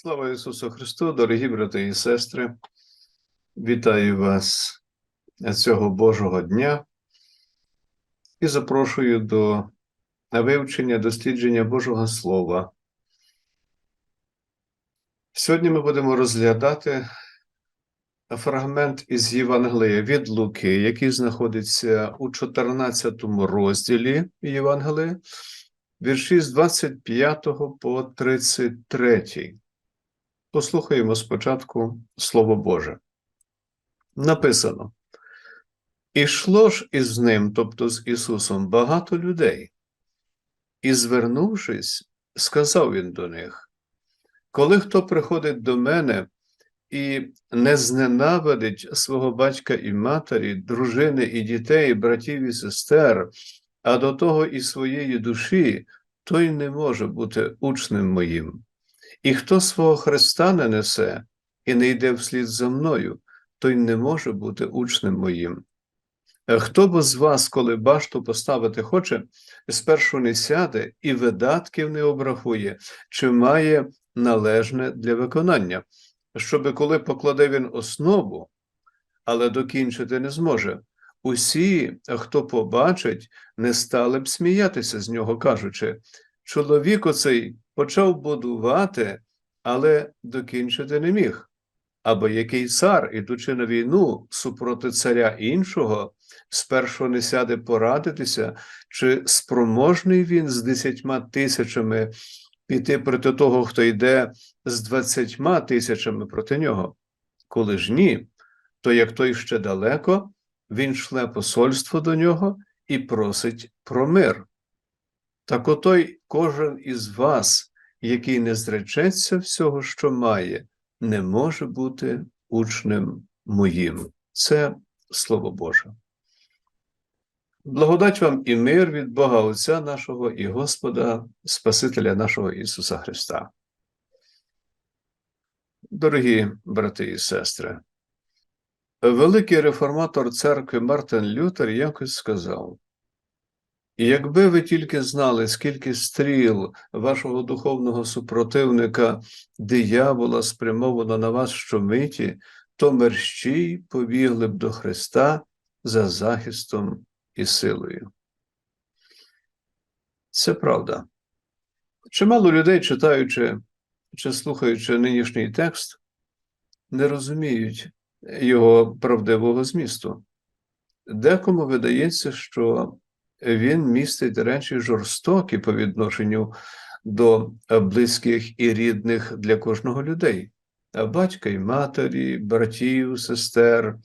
Слава Ісусу Христу, дорогі брати і сестри, вітаю вас цього Божого дня і запрошую до вивчення дослідження Божого Слова. Сьогодні ми будемо розглядати фрагмент із Євангелія від Луки, який знаходиться у 14 розділі Євангелія, вірші з 25 по 33. Послухаємо спочатку Слово Боже. Написано: Ішло ж із ним, тобто з Ісусом, багато людей, і, звернувшись, сказав він до них: Коли хто приходить до мене і не зненавидить свого батька і матері, дружини і дітей, братів і сестер, а до того і своєї душі, той не може бути учнем моїм. І хто свого Христа не несе і не йде вслід за мною, той не може бути учнем моїм. Е, Хто б з вас, коли башту поставити хоче, спершу не сяде і видатків не обрахує, чи має належне для виконання, щоби коли покладе він основу, але докінчити не зможе. Усі, хто побачить, не стали б сміятися з нього, кажучи, чоловік оцей почав будувати, але докінчити не міг. Або який цар, ідучи на війну супроти царя іншого, спершу не сяде порадитися, чи спроможний він з десятьма тисячами піти проти того, хто йде з двадцятьма тисячами проти нього. Коли ж ні, то як той ще далеко, він шле посольство до нього і просить про мир. Так отой кожен із вас, який не зречеться всього, що має, не може бути учнем моїм. Це Слово Боже. Благодать вам і мир від Бога Отця нашого і Господа, Спасителя нашого Ісуса Христа. Дорогі брати і сестри, великий реформатор церкви Мартин Лютер якось сказав: Якби ви тільки знали, скільки стріл вашого духовного супротивника диявола спрямовано на вас щомиті, то мерщій побігли б до Христа за захистом і силою. Це правда. Чимало людей, читаючи чи слухаючи нинішній текст, не розуміють його правдивого змісту. Декому видається, що він містить речі жорстокі по відношенню до близьких і рідних для кожного людей, батька і матері, братів, сестер,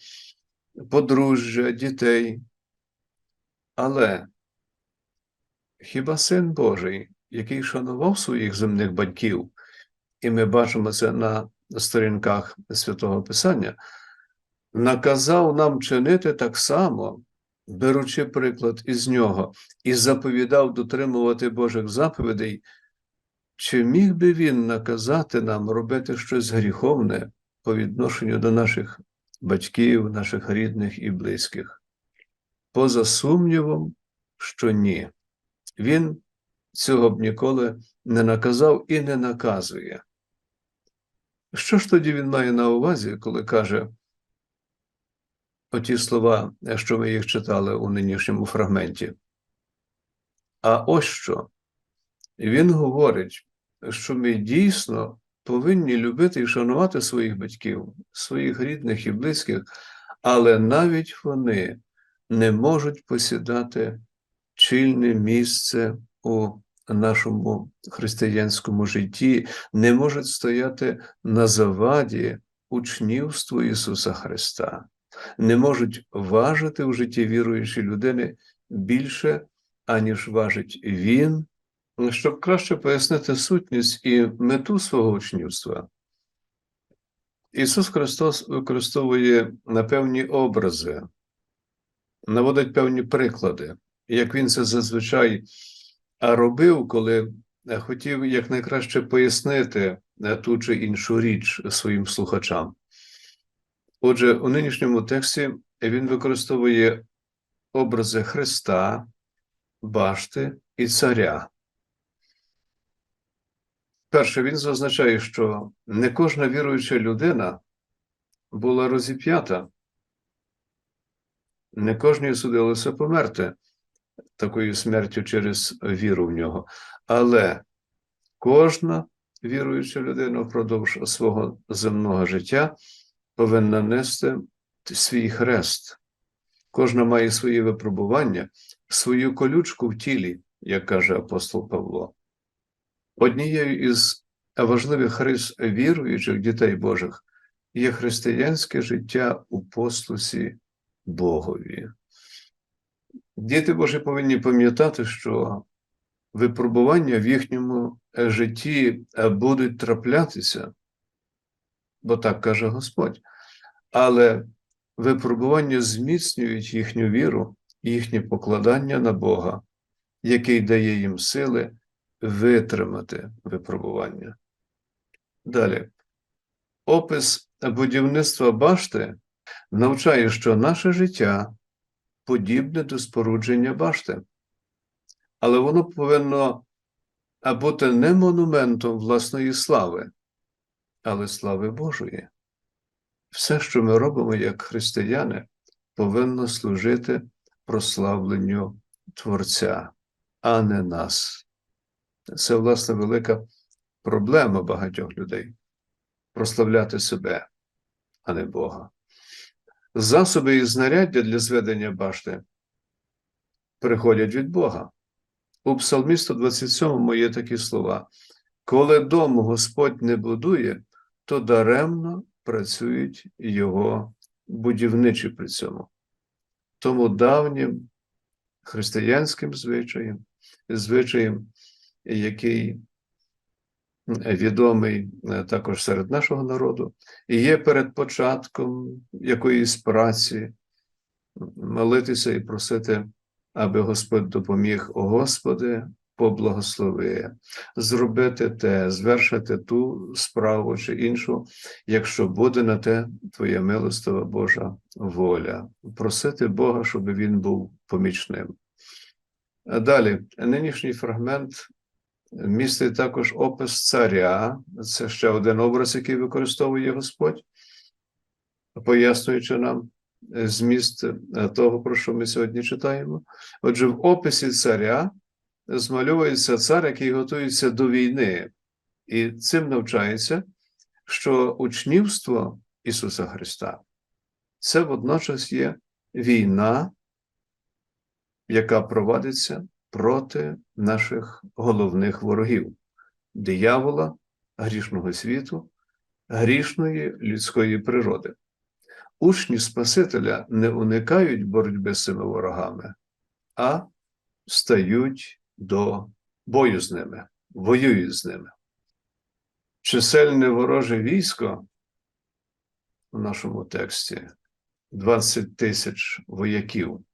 подружжя, дітей. Але хіба син Божий, який шанував своїх земних батьків, і ми бачимо це на сторінках святого Писання, наказав нам чинити так само беручи приклад із нього, і заповідав дотримувати Божих заповідей, чи міг би він наказати нам робити щось гріховне по відношенню до наших батьків, наших рідних і близьких? Поза сумнівом, що ні. Він цього б ніколи не наказав і не наказує. Що ж тоді він має на увазі, коли каже, оті слова, що ми їх читали у нинішньому фрагменті. А ось що. Він говорить, що ми дійсно повинні любити і шанувати своїх батьків, своїх рідних і близьких, але навіть вони не можуть посідати чільне місце у нашому християнському житті, не можуть стояти на заваді учнівству Ісуса Христа не можуть важити в житті віруючої людини більше, аніж важить він, щоб краще пояснити сутність і мету свого учнівства. Ісус Христос використовує на певні образи, наводить певні приклади, як Він це зазвичай робив, коли хотів якнайкраще пояснити ту чи іншу річ своїм слухачам. Отже, у нинішньому тексті він використовує образи Христа, башти і царя. Перше, він зазначає, що не кожна віруюча людина була розіп'ята, не кожній судилося померти такою смертю через віру в нього. Але кожна віруюча людина впродовж свого земного життя повинна нести свій хрест. Кожна має свої випробування, свою колючку в тілі, як каже апостол Павло. Однією із важливих рис віруючих дітей Божих є християнське життя у послусі Богові. Діти Божі повинні пам'ятати, що випробування в їхньому житті будуть траплятися, бо так каже Господь. Але випробування зміцнюють їхню віру, їхнє покладання на Бога, який дає їм сили витримати випробування. Далі. Опис будівництва башти навчає, що наше життя подібне до спорудження башти, але воно повинно бути не монументом власної слави, але слави Божої. Все, що ми робимо як християни, повинно служити прославленню Творця, а не нас. Це, власне, велика проблема багатьох людей прославляти себе, а не Бога. Засоби і знаряддя для зведення башти приходять від Бога. У Псалмі 127 є такі слова: коли дому Господь не будує, то даремно працюють його будівничі при цьому. Тому давнім християнським звичаєм, звичаєм, який відомий е, також серед нашого народу, і є перед початком якоїсь праці молитися і просити, аби Господь допоміг, Господи, поблагослови, зробити те, звершити ту справу чи іншу, якщо буде на те Твоя милостива Божа воля, просити Бога, щоб Він був помічним. Далі, нинішній фрагмент містить також опис царя, це ще один образ, який використовує Господь, пояснюючи нам зміст того, про що ми сьогодні читаємо. Отже, в описі царя змальовується цар, який готується до війни, і цим навчається, що учнівство Ісуса Христа це водночас є війна, яка провадиться проти наших головних ворогів диявола, грішного світу, грішної людської природи. Учні Спасителя не уникають боротьби з цими ворогами, а стають до бою з ними, воюють з ними. Чисельне вороже військо в нашому тексті 20 тисяч вояків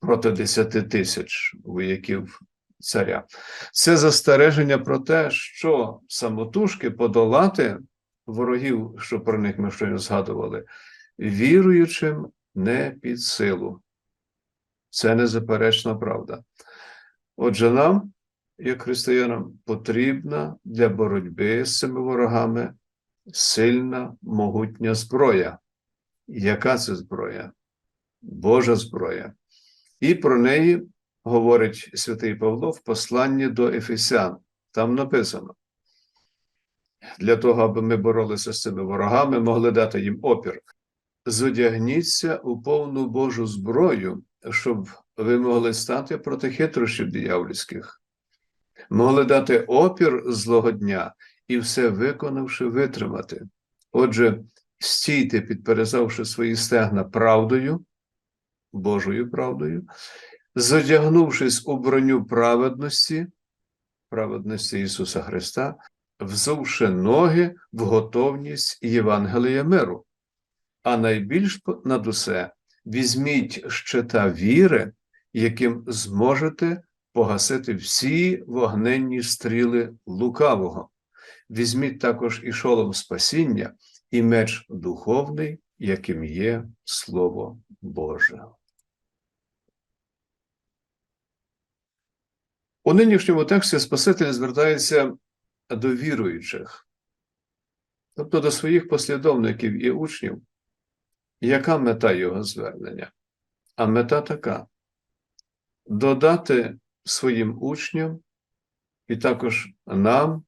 проти 10 тисяч вояків царя. Це застереження про те, що самотужки подолати ворогів, що про них ми щойно згадували, віруючим не під силу. Це незаперечна правда. Отже, нам, як християнам, потрібна для боротьби з цими ворогами сильна могутня зброя. Яка це зброя? Божа зброя. І про неї говорить святий Павло в посланні до Ефесян. Там написано: для того, аби ми боролися з цими ворогами, могли дати їм опір. Зодягніться у повну Божу зброю, щоб ви могли стати проти хитрощів диявольських, могли дати опір злого дня і все виконавши, витримати. Отже, стійте, підперезавши свої стегна правдою, Божою правдою, задягнувшись у броню праведності, праведності Ісуса Христа, взувши ноги в готовність Євангелія миру. А найбільш над усе візьміть щита віри, яким зможете погасити всі вогненні стріли лукавого. Візьміть також і шолом спасіння, і меч духовний, яким є Слово Боже. У нинішньому тексті Спаситель звертається до віруючих, тобто до своїх послідовників і учнів, яка мета його звернення? А мета така: додати своїм учням і також нам,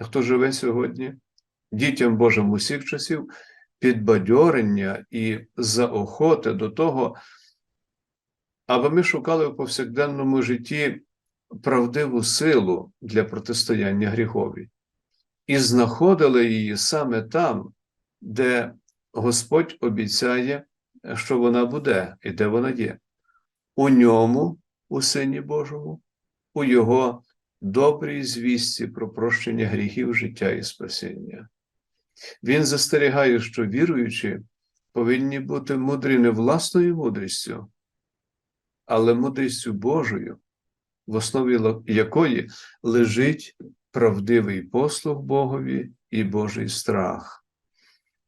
хто живе сьогодні, дітям Божим усіх часів, підбадьорення і заохоти до того, аби ми шукали в повсякденному житті правдиву силу для протистояння гріхові і знаходили її саме там, де Господь обіцяє, що вона буде і де вона є. У ньому, у Сині Божому, у Його добрій звісті про прощення гріхів, життя і спасіння. Він застерігає, що віруючі повинні бути мудрі не власною мудрістю, але мудрістю Божою, в основі якої лежить правдивий послуг Богові і Божий страх.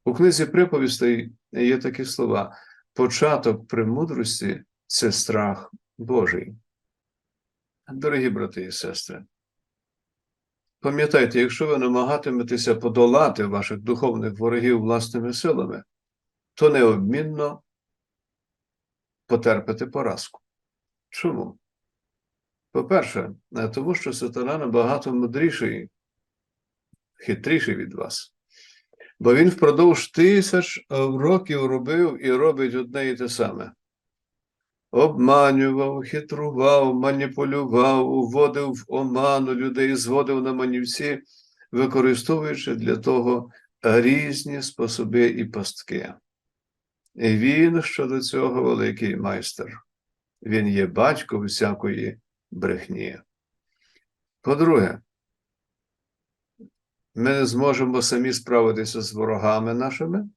У книзі приповістей є такі слова: початок премудрості це страх Божий. Дорогі брати і сестри, пам'ятайте, якщо ви намагатиметеся подолати ваших духовних ворогів власними силами, то необмінно потерпите поразку. Чому? По-перше, тому що сатана набагато мудріший, хитріший від вас. Бо він впродовж тисяч років робив і робить одне і те саме. Обманював, хитрував, маніпулював, уводив в оману людей, зводив на манівці, використовуючи для того різні способи і пастки. І він щодо цього великий майстер. Він є батько всякої брехні. По-друге, ми не зможемо самі справитися з ворогами нашими,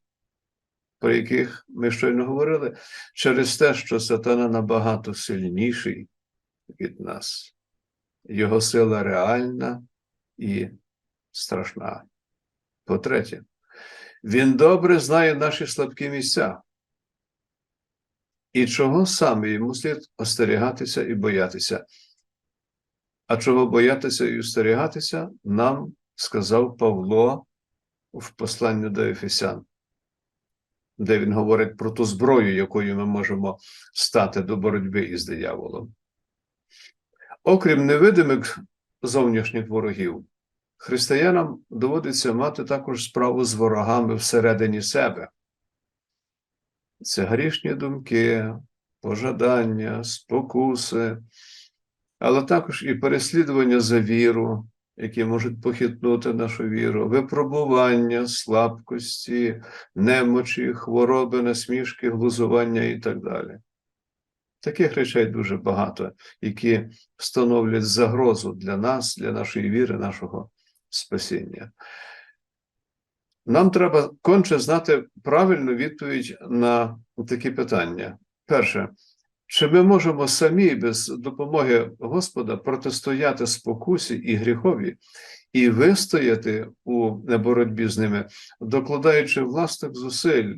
про яких ми щойно говорили, через те, що сатана набагато сильніший від нас. Його сила реальна і страшна. По-третє, він добре знає наші слабкі місця. І чого саме йому слід остерігатися і боятися? А чого боятися і остерігатися, нам сказав Павло в посланні до Ефесян, де він говорить про ту зброю, якою ми можемо стати до боротьби із дияволом. Окрім невидимих зовнішніх ворогів, християнам доводиться мати також справу з ворогами всередині себе. Це грішні думки, пожадання, спокуси, але також і переслідування за віру, які можуть похитнути нашу віру, випробування, слабкості, немочі, хвороби, насмішки, глузування і так далі. Таких речей дуже багато, які становлять загрозу для нас, для нашої віри, нашого спасіння. Нам треба конче знати правильну відповідь на такі питання. Перше, чи ми можемо самі без допомоги Господа протистояти спокусі і гріхові і вистояти у боротьбі з ними, докладаючи власних зусиль,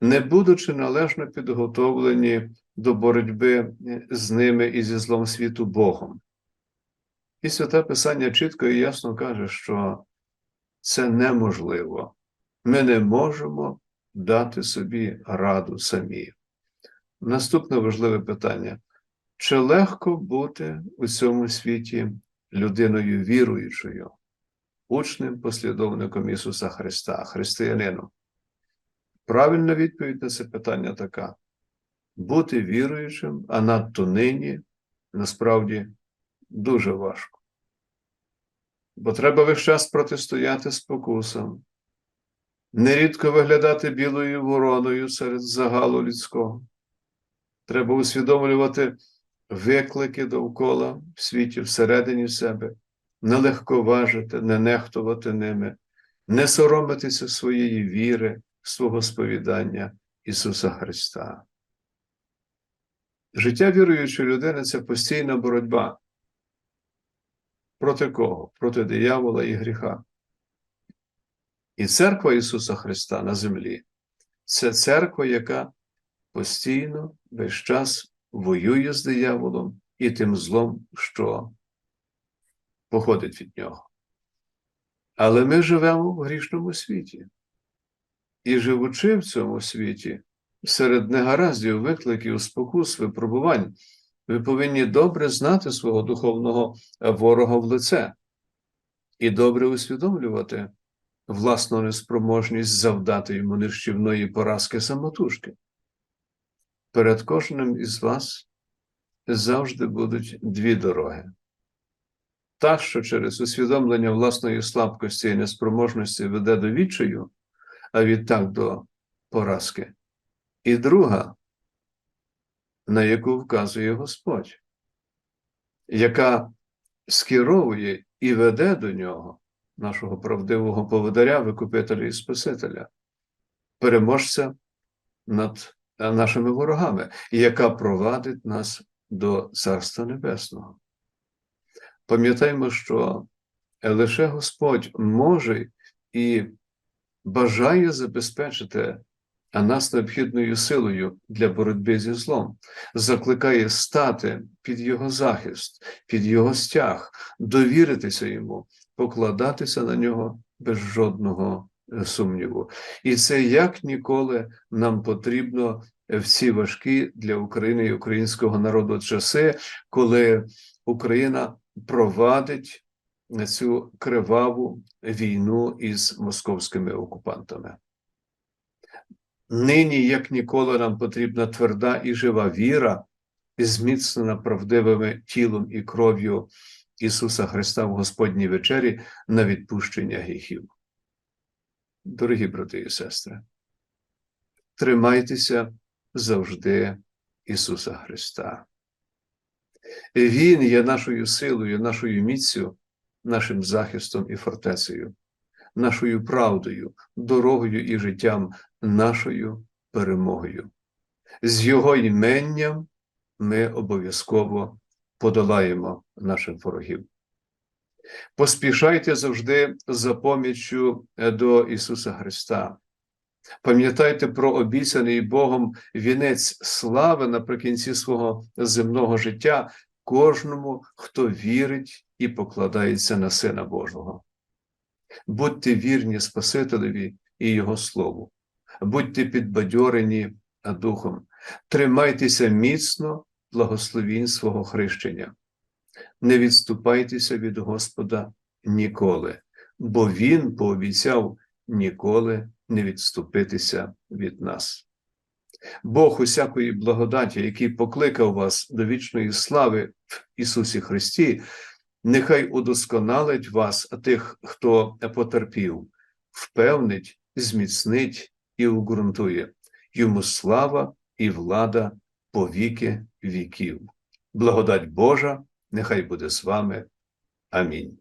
не будучи належно підготовлені до боротьби з ними і зі злом світу Богом? І святе Писання чітко і ясно каже, що це неможливо. Ми не можемо дати собі раду самі. Наступне важливе питання: чи легко бути у цьому світі людиною віруючою, учнем, послідовником Ісуса Христа, християнином? Правильна відповідь на це питання така: бути віруючим, а надто нині насправді дуже важко. Бо треба весь час протистояти спокусам, нерідко виглядати білою вороною серед загалу людського. Треба усвідомлювати виклики довкола в світі, всередині себе, не легковажити, не нехтувати ними, не соромитися своєї віри, свого сповідання Ісуса Христа. Життя віруючої людини це постійна боротьба. Проти кого? Проти диявола і гріха. І церква Ісуса Христа на землі це церква, яка постійно весь час воює з дияволом і тим злом, що походить від нього. Але ми живемо в грішному світі. І живучи в цьому світі, серед негараздів, викликів, спокус, випробувань, ви повинні добре знати свого духовного ворога в лице і добре усвідомлювати власну неспроможність завдати йому нищівної поразки самотужки. Перед кожним із вас завжди будуть дві дороги. Та, що через усвідомлення власної слабкості і неспроможності веде до відчаю, а відтак до поразки. І друга, на яку вказує Господь, яка скеровує і веде до нього, нашого правдивого поводаря, викупителя і Спасителя, переможця над нашими ворогами, яка провадить нас до Царства Небесного. Пам'ятаємо, що лише Господь може і бажає забезпечити нас необхідною силою для боротьби зі злом, закликає стати під його захист, під його стяг, довіритися йому, покладатися на нього без жодного сумніву. І це як ніколи нам потрібно в ці важкі для України і українського народу часи, коли Україна провадить цю криваву війну із московськими окупантами. Нині, як ніколи, нам потрібна тверда і жива віра, зміцнена правдивими тілом і кров'ю Ісуса Христа в Господній вечері на відпущення гріхів. Дорогі брати і сестри, тримайтеся завжди Ісуса Христа. Він є нашою силою, нашою міцю, нашим захистом і фортецею, нашою правдою, дорогою і життям, нашою перемогою. З Його іменням ми обов'язково подолаємо наших ворогів. Поспішайте завжди за поміччю до Ісуса Христа. Пам'ятайте про обіцяний Богом вінець слави наприкінці свого земного життя кожному, хто вірить і покладається на Сина Божого. Будьте вірні Спасителеві і Його Слову, будьте підбадьорені Духом, тримайтеся міцно благословінь свого хрещення, не відступайтеся від Господа ніколи, бо Він пообіцяв ніколи не відступитися від нас. Бог усякої благодаті, який покликав вас до вічної слави в Ісусі Христі, нехай удосконалить вас, тих, хто потерпів, впевнить, зміцнить і уґрунтує. Йому слава і влада по віки віків. Благодать Божа, нехай буде з вами. Амінь.